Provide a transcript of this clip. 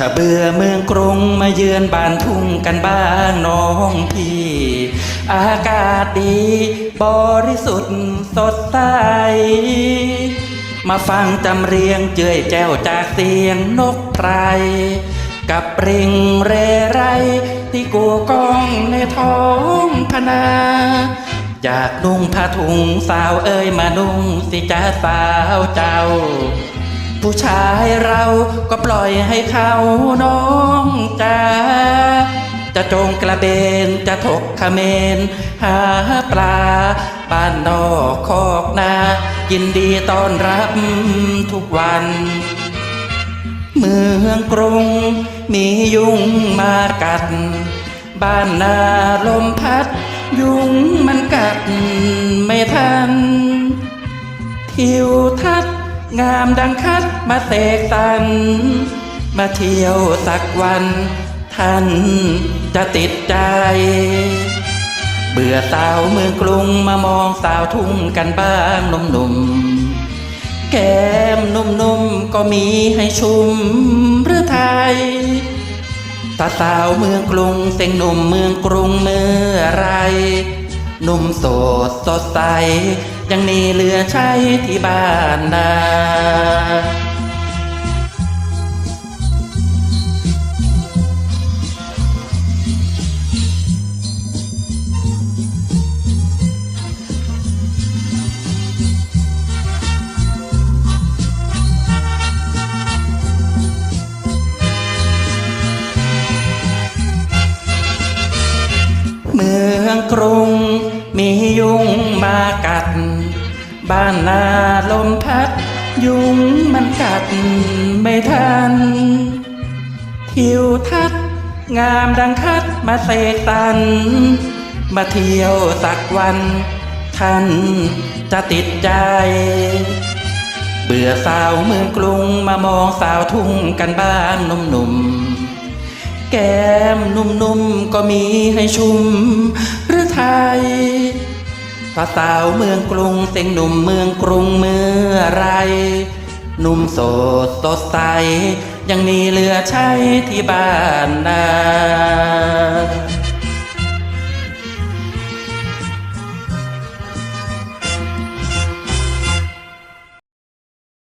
ถ้าเบื่อเมืองกรุงมาเยือนบ้านทุ่งกันบ้างน้องพี่ อากาศดี บริสุทธิ์สดใส มาฟังจำเรียงเจือยแจ้วจากเสียงนกไพรกับปริงเรไร ที่กูกองในท้องพนาอยากนุ่งผ้าถุงสาวเอ้ยมานุ่งสิจ้าสาวเจ้า ผู้ชายเราก็ปล่อยให้เขาน้องจ้าจะจงกระเบนจะถกขเมน หาปลาบ้านนอกคอกนายินดีต้อนรับทุกวัน เมืองกรุงมียุงมากัด บ้านนาลมพัด ยุงมันกัดไม่ทันทิวทัศน งามดังคัดมาเสกสรรมาเที่ยวสักวัน ท่านจะติดใจ เบื่อสาวเมืองกรุงมามองสาวทุ่งกันบ้างหนุ่มๆ แก้มนุ่มๆ ก็มีให้ชุ่มหรือไทยตาสาวเมืองกรุงเซ็งหนุ่มเมืองกรุงเมื่อไร หนุ่มโสดสดใส ยังมีเหลือใช้ที่บ้านนาเมืองกรุงมียุง มากัด บ้านนาลมพัด ยุงมันกัดไม่ทัน ทิวทัศน์งามดังคัดมาเสกสรรมาเที่ยวสักวัน ท่านจะติดใจ เบื่อสาวเมืองกรุงมามองสาวทุ่งกันบ้างหนุ่มๆ แก้มนุ่มๆ ก็มีให้ชุ่มหรือไทย ถ้าสาวเมืองกรุงเซ็งหนุ่มเมืองกรุงเมื่อไรหนุ่มโสดสดใส ยังมีเหลือใช้ที่บ้านนา